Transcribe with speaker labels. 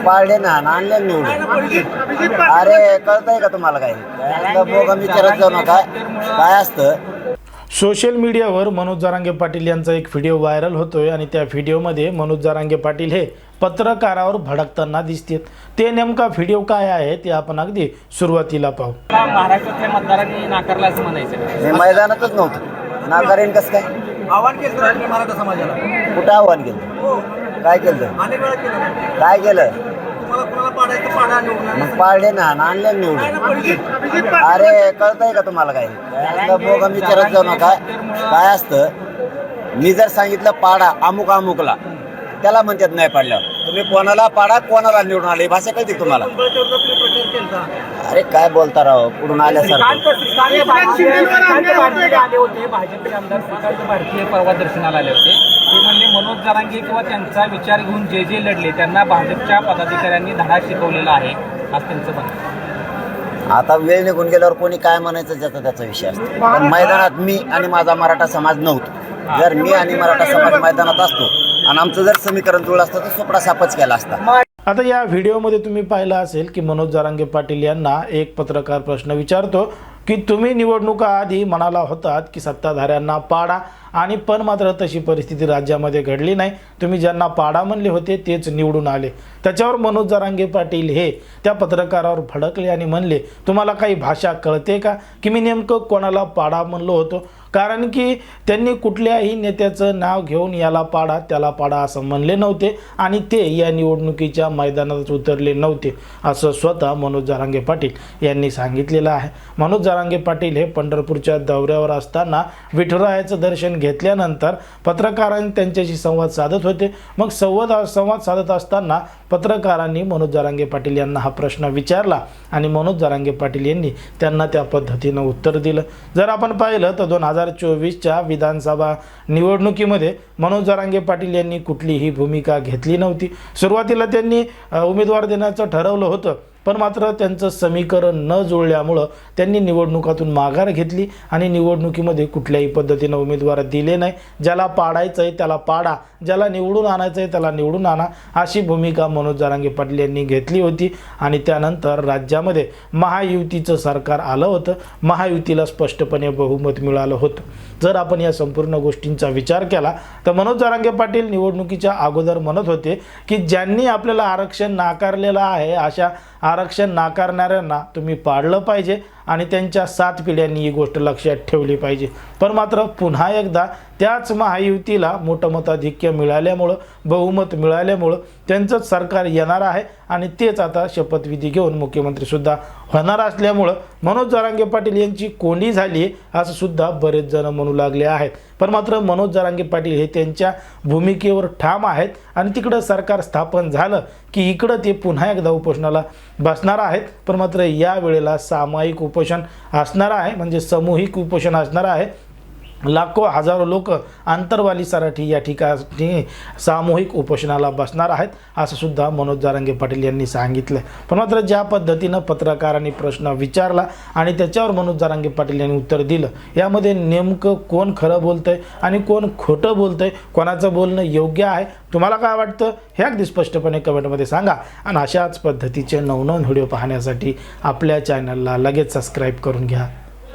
Speaker 1: पाळले ना आणले निवडून. अरे कळतंय का तुम्हाला काही? बोगा विचारत जाऊ नका. काय असतं?
Speaker 2: सोशल मीडियावर मनोज जारांगे पाटील यांचा एक व्हिडिओ व्हायरल होतोय आणि त्या व्हिडिओमध्ये मनोज जारांगे पाटील हे पत्रकारावर भडकताना दिसतात. ते नेमका व्हिडिओ काय आहे ते आपण अगदी सुरुवातीला पाहू.
Speaker 3: महाराष्ट्रातल्या मतदारांनी नाकारला असं म्हणायचं.
Speaker 1: मी मैदानातच नव्हतं. नाकारेन कसं काय?
Speaker 4: आव्हान केलं मराठा समाजाला.
Speaker 1: कुठं आव्हान केलं?
Speaker 4: हो.
Speaker 1: काय केलं. काय केलं? मग पाळले ना आणले निवडून. अरे कळतंय का तुम्हाला काही? बोगा विचारत जाऊ नका. काय असतं मी जर सांगितलं पाडा अमुक अमुकला त्याला म्हणतात नाही पाडल्यावर. तुम्ही कोणाला पाडा कोणाला निवडून आले? ही भाषा कळते तुम्हाला? अरे काय बोलता राव पुढून आल्यासारखं.
Speaker 3: परवा दर्शनाला आले होते. ते म्हणले मनोज जरांगे किंवा त्यांचा विचार घेऊन जे जे लढले त्यांना भाजपच्या पदाधिकाऱ्यांनी धडा शिकवलेला आहे. असं त्यांचं म्हणणं.
Speaker 1: आता वेळ निघून गेल्यावर कोणी काय म्हणायचं ज्याचा त्याचा विषय असतो. पण मैदानात मी आणि माझा मराठा समाज नव्हतो. जर मी आणि मराठा समाज मैदानात असतो आणि आमचं जर समीकरण जुळलं असतं तर सोपडा सापच केला असता.
Speaker 2: आता या व्हिडिओमध्ये तुम्ही पाहिलं असेल की मनोज जारांगे पाटील यांना एक पत्रकार प्रश्न विचारतो. की तुम्ही निवडणुका आधी म्हणाला होतात की सत्ताधाऱ्यांना पाडा. आणि पण मात्र तशी परिस्थिती राज्यामध्ये घडली नाही. तुम्ही ज्यांना पाडा म्हणले होते तेच निवडून आले. त्याच्यावर मनोज जारांगे पाटील हे त्या पत्रकारावर भडकले आणि म्हणले तुम्हाला काही भाषा कळते का? की मी नेमकं कोणाला पाडा म्हणलो होतो? कारण की त्यांनी कुठल्याही नेत्याचं नाव घेऊन याला पाडा त्याला पाडा असं म्हणले नव्हते आणि ते या निवडणुकीच्या मैदानात उतरले नव्हते असं स्वतः मनोज जारांगे पाटील यांनी सांगितलेलं आहे. मनोज जारांगे पाटील हे पंढरपूरच्या दौऱ्यावर असताना विठुरायाचं दर्शन घेतल्यानंतर पत्रकारांनी त्यांच्याशी संवाद साधत होते. मग संवाद संवाद साधत असताना पत्रकारांनी मनोज जारांगे पाटील यांना हा प्रश्न विचारला. आणि मनोज जारांगे पाटील यांनी त्यांना त्या पद्धतीनं उत्तर दिलं. जर आपण पाहिलं तर दोन हजार चोवीसच्या विधानसभा निवडणुकीमध्ये मनोज जारांगे पाटील यांनी कुठलीही भूमिका घेतली नव्हती. सुरुवातीला त्यांनी उमेदवार देण्याचं ठरवलं होतं. पण मात्र त्यांचं समीकरण न जुळल्यामुळं त्यांनी निवडणुकातून माघार घेतली आणि निवडणुकीमध्ये कुठल्याही पद्धतीनं उमेदवार दिले नाही. ज्याला पाडायचं आहे त्याला पाडा. ज्याला निवडून आणायचं आहे त्याला निवडून आणा अशी भूमिका मनोज जारांगे पाटील यांनी घेतली होती. आणि त्यानंतर राज्यामध्ये महायुतीचं सरकार आलं होतं. महायुतीला स्पष्टपणे बहुमत मिळालं होतं. जर आपण या संपूर्ण गोष्टींचा विचार केला तर मनोज जारांगे पाटील निवडणुकीच्या अगोदर म्हणत होते की ज्यांनी आपल्याला आरक्षण नाकारलेलं आहे अशा आरक्षण नाकारणाऱ्यांना तुम्ही पाळलं पाहिजे. आणि त्यांच्या सात पिढ्यांनी ही गोष्ट लक्षात ठेवली पाहिजे. पण मात्र पुन्हा एकदा त्याच महायुतीला मोठं मताधिक्य मिळाल्यामुळं बहुमत मिळाल्यामुळं त्यांचंच सरकार येणार आहे आणि तेच आता शपथविधी घेऊन मुख्यमंत्रीसुद्धा होणार असल्यामुळं मनोज जरांगे पाटील यांची कोंडी झाली असं सुद्धा बरेच जण म्हणू लागले आहेत. पण मात्र मनोज जरांगे पाटील हे त्यांच्या भूमिकेवर ठाम आहेत आणि तिकडं सरकार स्थापन झालं की इकडं ते पुन्हा एकदा उपोषणाला बसणार आहेत. पण मात्र या वेळेला सामायिक उपोषण असणार आहे म्हणजे सामूहिक उपोषण असणार आहे. लाखो हजारो लोक आंतरवाली सराठी या ठिकाणी सामूहिक उपोषणाला बसणार आहेत असं सुद्धा मनोज जारंगे पाटील यांनी सांगितलं पण मात्र ज्या पद्धतीनं पत्रकारांनी प्रश्न विचारला आणि त्याच्यावर मनोज जारंगे पाटील यांनी उत्तर दिलं यामध्ये नेमकं कोण खरं बोलतंय आणि कोण खोटं बोलतंय कोणाचं बोलणं योग्य आहे तुम्हाला काय वाटतं? हे अगदी स्पष्टपणे कमेंटमध्ये सांगा. आणि अशाच पद्धतीचे नवनवन व्हिडिओ पाहण्यासाठी आपल्या चॅनलला लगेच सबस्क्राईब करून घ्या.